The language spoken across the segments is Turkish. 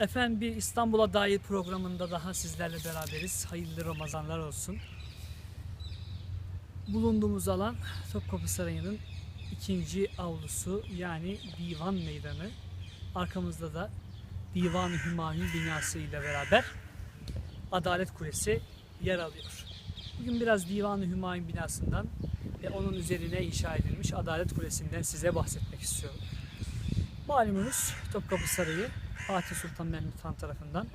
Efendim bir İstanbul'a dair programında daha sizlerle beraberiz. Hayırlı Ramazanlar olsun. Bulunduğumuz alan Topkapı Sarayı'nın ikinci avlusu yani Divan Meydanı. Arkamızda da Divan-ı Hümayun binası ile beraber Adalet Kulesi yer alıyor. Bugün biraz Divan-ı Hümayun binasından ve onun üzerine inşa edilmiş Adalet Kulesi'nden size bahsetmek istiyorum. Malumunuz Topkapı Sarayı Fatih Sultan Mehmet Han tarafından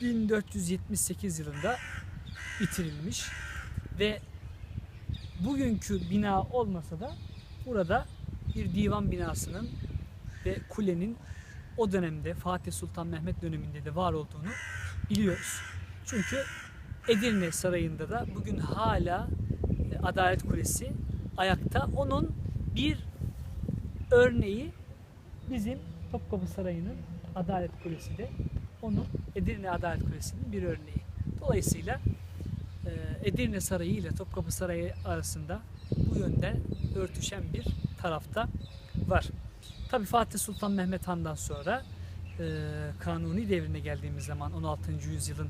1478 yılında bitirilmiş ve bugünkü bina olmasa da burada bir divan binasının ve kulenin o dönemde Fatih Sultan Mehmet döneminde de var olduğunu biliyoruz. Çünkü Edirne Sarayı'nda da bugün hala e, Adalet Kulesi ayakta. Onun bir örneği bizim Topkapı Sarayı'nın Adalet Kulesi de onun Edirne Adalet Kulesi'nin bir örneği. Dolayısıyla e, Edirne Sarayı ile Topkapı Sarayı arasında bu yönde örtüşen bir tarafta var. Tabi Fatih Sultan Mehmet Han'dan sonra e, Kanuni devrine geldiğimiz zaman 16. yüzyılın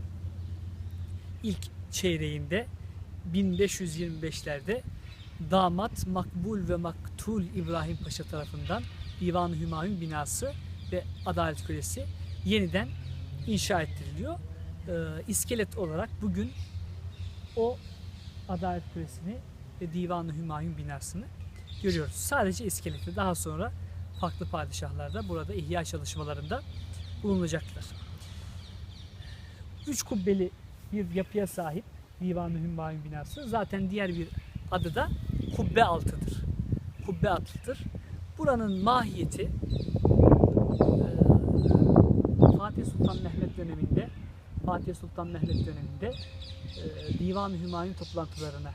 ilk çeyreğinde 1525'lerde damat Makbul ve Maktul İbrahim Paşa tarafından Divan-ı Hümayun binası ve Adalet Kulesi yeniden inşa ettiriliyor. Ee, iskelet olarak bugün o Adalet Kulesi'ni ve Divan-ı Hümayun binasını görüyoruz. Sadece iskeleti. Daha sonra farklı padişahlar da burada ihya çalışmalarında bulunacaklar. Üç kubbeli bir yapıya sahip Divan-ı Hümayun binası. Zaten diğer bir adı da kubbe altıdır. Kubbe altıdır. Buranın mahiyeti Fatih Sultan Mehmet döneminde Fatih Sultan Mehmet döneminde Divan-ı Hümayun toplantılarına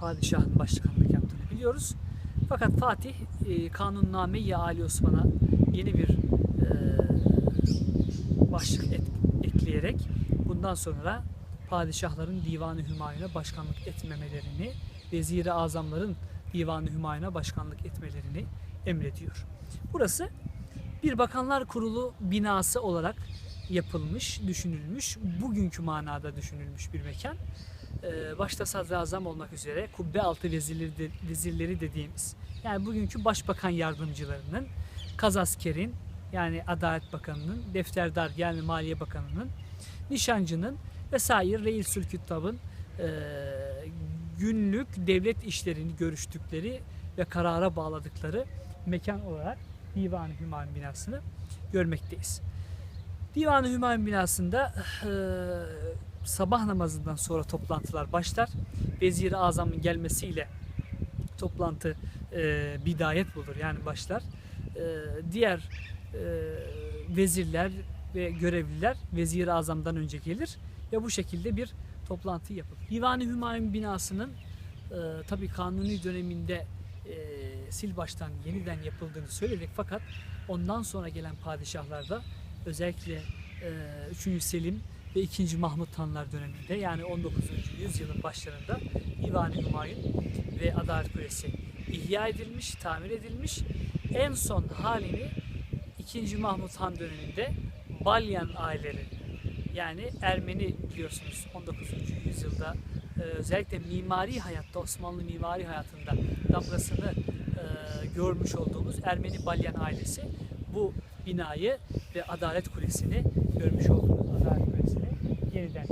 padişahın başkanlık yaptığını biliyoruz. Fakat Fatih Kanunname-i Ali Osman'a yeni bir başlık et- ekleyerek bundan sonra padişahların Divan-ı Hümayun'a başkanlık etmemelerini, vezir-i azamların Divan-ı Hümayun'a başkanlık etmelerini emrediyor. Burası bir bakanlar kurulu binası olarak yapılmış, düşünülmüş, bugünkü manada düşünülmüş bir mekan. Ee, başta sadrazam olmak üzere kubbe altı vezirleri, de- vezirleri dediğimiz yani bugünkü başbakan yardımcılarının, kazaskerin yani Adalet Bakanı'nın, defterdar yani Maliye Bakanı'nın, nişancının vesaire Reisül Küttab'ın e, günlük devlet işlerini görüştükleri ve karara bağladıkları mekan olarak Divan-ı Hümayun binasını görmekteyiz. Divan-ı Hümayun binasında e, sabah namazından sonra toplantılar başlar. Vezir-i Azam'ın gelmesiyle toplantı e, bidayet bulur yani başlar. E, diğer e, vezirler ve görevliler Vezir-i Azam'dan önce gelir ve bu şekilde bir toplantı yapılır. Divan-ı Hümayun binasının e, tabii kanuni döneminde e, sil baştan yeniden yapıldığını söyledik fakat ondan sonra gelen padişahlarda özellikle e, 3. Selim ve 2. Mahmut Hanlar döneminde yani 19. yüzyılın başlarında Divan-ı Hümayun ve Adalet Kulesi ihya edilmiş, tamir edilmiş. En son halini 2. Mahmut Han döneminde Balyan aileleri yani Ermeni biliyorsunuz 19. yüzyılda e, özellikle mimari hayatta Osmanlı mimari hayatında damgasını e, görmüş olduğumuz Ermeni Balyan ailesi bu binayı ve Adalet Kulesi'ni görmüş olduğumuz Adalet Kulesi'ni yeniden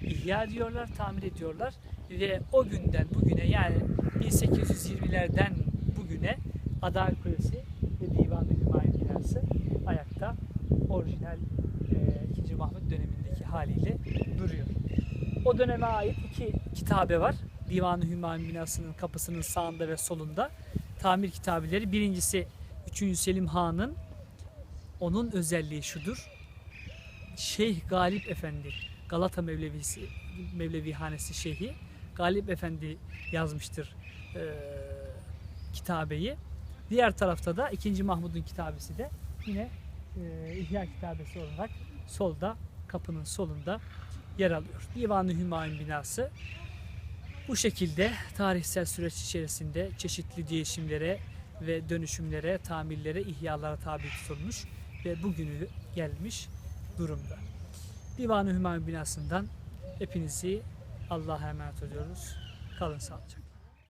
ihya ediyorlar, tamir ediyorlar ve o günden bugüne yani 1820'lerden bugüne Adalet Kulesi ve Divan-ı Hümayun binası ayakta orijinal e, 2. Mahmut dönemindeki haliyle duruyor. O döneme ait iki kitabe var. Divan-ı Hümayun binasının kapısının sağında ve solunda tamir kitabeleri. Birincisi 3. Selim Han'ın onun özelliği şudur. Şeyh Galip Efendi Galata Mevlevisi Mevlevihanesi Şeyhi Galip Efendi yazmıştır e, kitabeyi. Diğer tarafta da 2. Mahmud'un kitabesi de yine e, İhya kitabesi olarak solda kapının solunda yer alıyor. Divan-ı Hümayun binası bu şekilde tarihsel süreç içerisinde çeşitli değişimlere ve dönüşümlere, tamirlere, ihyalara tabi tutulmuş ve bugünü gelmiş durumda. Divan-ı Hümayun binasından hepinizi Allah'a emanet ediyoruz. Kalın sağlıcakla.